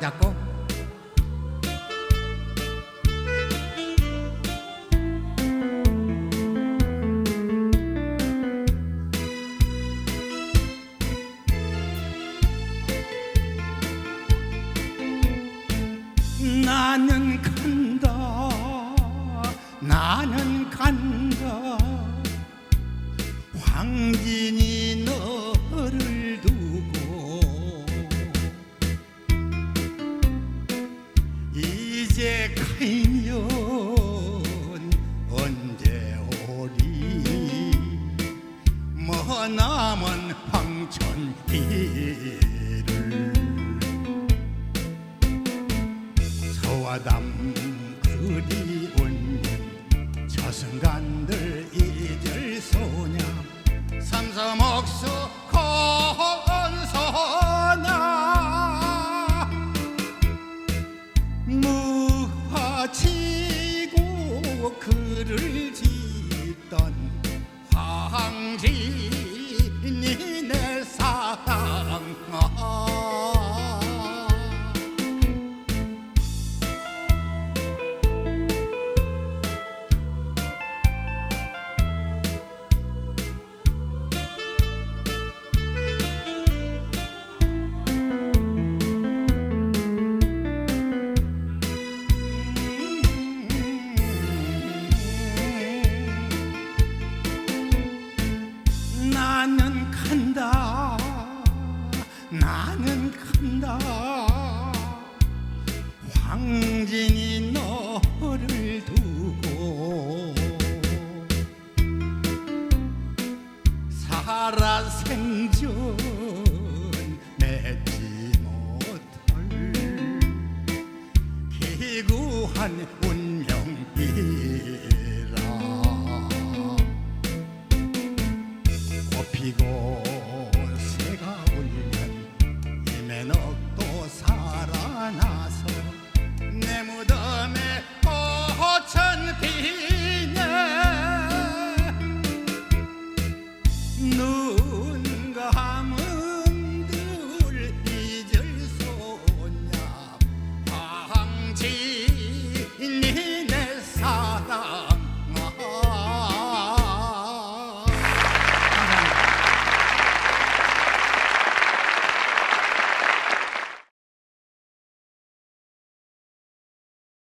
잡고. 나는 간다. 나는 간다. 황진이 너 이제 가면 언제 오리? 머나먼 황천 길을 서와담 그리운 저승간들 잊을 소냐 글을 짓던 황진 간다. 나는 간다. 황진이 너를 두고 살아생전 맺지 못할 기구한 more.